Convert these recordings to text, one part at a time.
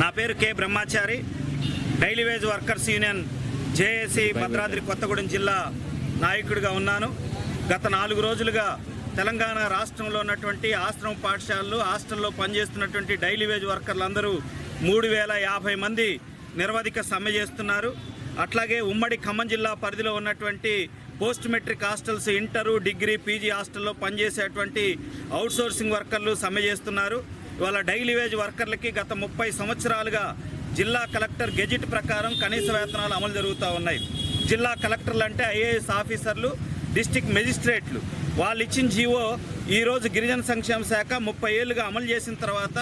నా పేరు K. Brahmachari. Daily wage workers union JAC Bhadradri Kothagudem జిల్లా నాయకుడిగా ఉన్నాను. గత నాలుగు రోజులుగా తెలంగాణ రాష్ట్రంలో ఉన్నటువంటి ఆశ్రమ పాఠశాలలు హాస్టల్లో పనిచేస్తున్నటువంటి డైలీ వేజ్ వర్కర్లందరూ మూడు వేల యాభై మంది నిరవధిక సమ్మె చేస్తున్నారు. అట్లాగే ఉమ్మడి ఖమ్మం జిల్లా పరిధిలో ఉన్నటువంటి post matric hostels inter degree PG హాస్టల్లో పనిచేసేటువంటి అవుట్సోర్సింగ్ వర్కర్లు సమ్మె చేస్తున్నారు. ఇవాళ డైలీ వేజ్ వర్కర్లకి గత ముప్పై సంవత్సరాలుగా జిల్లా కలెక్టర్ గెజిట్ ప్రకారం కనీస వేతనాలు అమలు జరుగుతూ ఉన్నాయి. జిల్లా కలెక్టర్లు అంటే ఐఏఎస్ ఆఫీసర్లు డిస్టిక్ మెజిస్ట్రేట్లు. వాళ్ళు ఇచ్చిన జీవో ఈరోజు గిరిజన సంక్షేమ శాఖ ముప్పై ఏళ్ళుగా అమలు చేసిన తర్వాత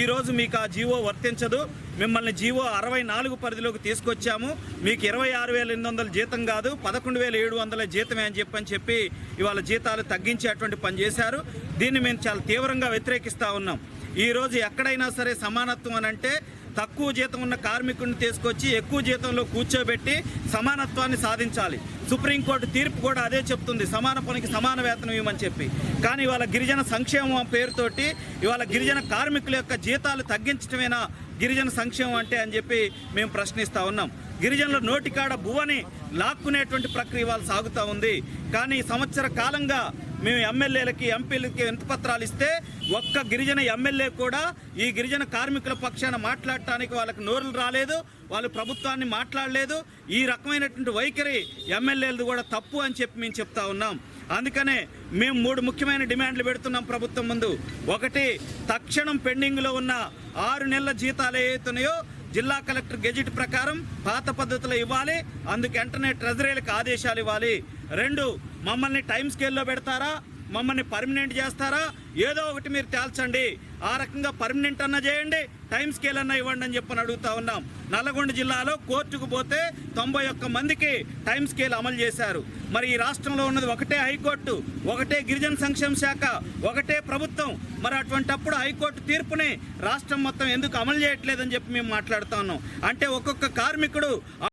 ఈరోజు మీకు ఆ జీవో వర్తించదు. మిమ్మల్ని జీవో అరవై నాలుగు పరిధిలోకి తీసుకొచ్చాము. మీకు ఇరవై ఆరు వేల ఎనిమిది వందల జీతం కాదు పదకొండు వేల ఏడు వందల జీతమే అని చెప్పని చెప్పి ఇవాళ జీతాలు తగ్గించేటువంటి పని చేశారు. దీన్ని మేము చాలా తీవ్రంగా వ్యతిరేకిస్తూ ఉన్నాం. ఈరోజు ఎక్కడైనా సరే సమానత్వం అని అంటే తక్కువ జీతం ఉన్న కార్మికుడిని తీసుకొచ్చి ఎక్కువ జీతంలో కూర్చోబెట్టి సమానత్వాన్ని సాధించాలి. సుప్రీంకోర్టు తీర్పు కూడా అదే చెప్తుంది. సమాన పనికి సమాన వేతనం ఇవ్వమని చెప్పి. కానీ ఇవాళ గిరిజన సంక్షేమం పేరుతోటి ఇవాళ గిరిజన కార్మికుల యొక్క జీతాలు తగ్గించడమేనా గిరిజన సంక్షేమం అంటే అని చెప్పి మేము ప్రశ్నిస్తూ ఉన్నాం. గిరిజనుల నోటికాడ భువని లాక్కునేటువంటి ప్రక్రియ వాళ్ళు సాగుతూ ఉంది. కానీ సంవత్సర కాలంగా మేము ఎమ్మెల్యేలకి ఎంపీలకి ఎంత పత్రాలు ఇస్తే ఒక్క గిరిజన ఎమ్మెల్యే కూడా ఈ గిరిజన కార్మికుల పక్షాన మాట్లాడటానికి వాళ్ళకి నోరులు రాలేదు వాళ్ళు ప్రభుత్వాన్ని మాట్లాడలేదు. ఈ రకమైనటువంటి వైఖరి ఎమ్మెల్యేలది కూడా తప్పు అని చెప్పి మేము చెప్తా ఉన్నాం. అందుకనే మేము మూడు ముఖ్యమైన డిమాండ్లు పెడుతున్నాం ప్రభుత్వం ముందు. ఒకటి తక్షణం పెండింగ్లో ఉన్న ఆరు నెలల జీతాలు ఏవైతున్నాయో జిల్లా కలెక్టర్ గెజిట్ ప్రకారం పాత పద్ధతిలో ఇవ్వాలి అందుకు వెంటనే ట్రెజరీలకు ఆదేశాలు ఇవ్వాలి. రెండు మమ్మల్ని టైం స్కేల్లో పెడతారా? మమ్మల్ని పర్మనెంట్ చేస్తారా? ఏదో ఒకటి మీరు తేల్చండి. ఆ రకంగా పర్మనెంట్ అన్నా చేయండి టైం స్కేల్ అన్నా ఇవ్వండి అని చెప్పని అడుగుతా ఉన్నాం. నల్లగొండ జిల్లాలో కోర్టుకు పోతే తొంభై ఒక్క మందికి టైం స్కేల్ అమలు చేశారు. మరి ఈ రాష్ట్రంలో ఉన్నది ఒకటే హైకోర్టు ఒకటే గిరిజన సంక్షేమ శాఖ ఒకటే ప్రభుత్వం. మరి అటువంటప్పుడు హైకోర్టు తీర్పుని రాష్ట్రం మొత్తం ఎందుకు అమలు చేయట్లేదని చెప్పి మేము మాట్లాడుతా ఉన్నాం. అంటే ఒక్కొక్క కార్మికుడు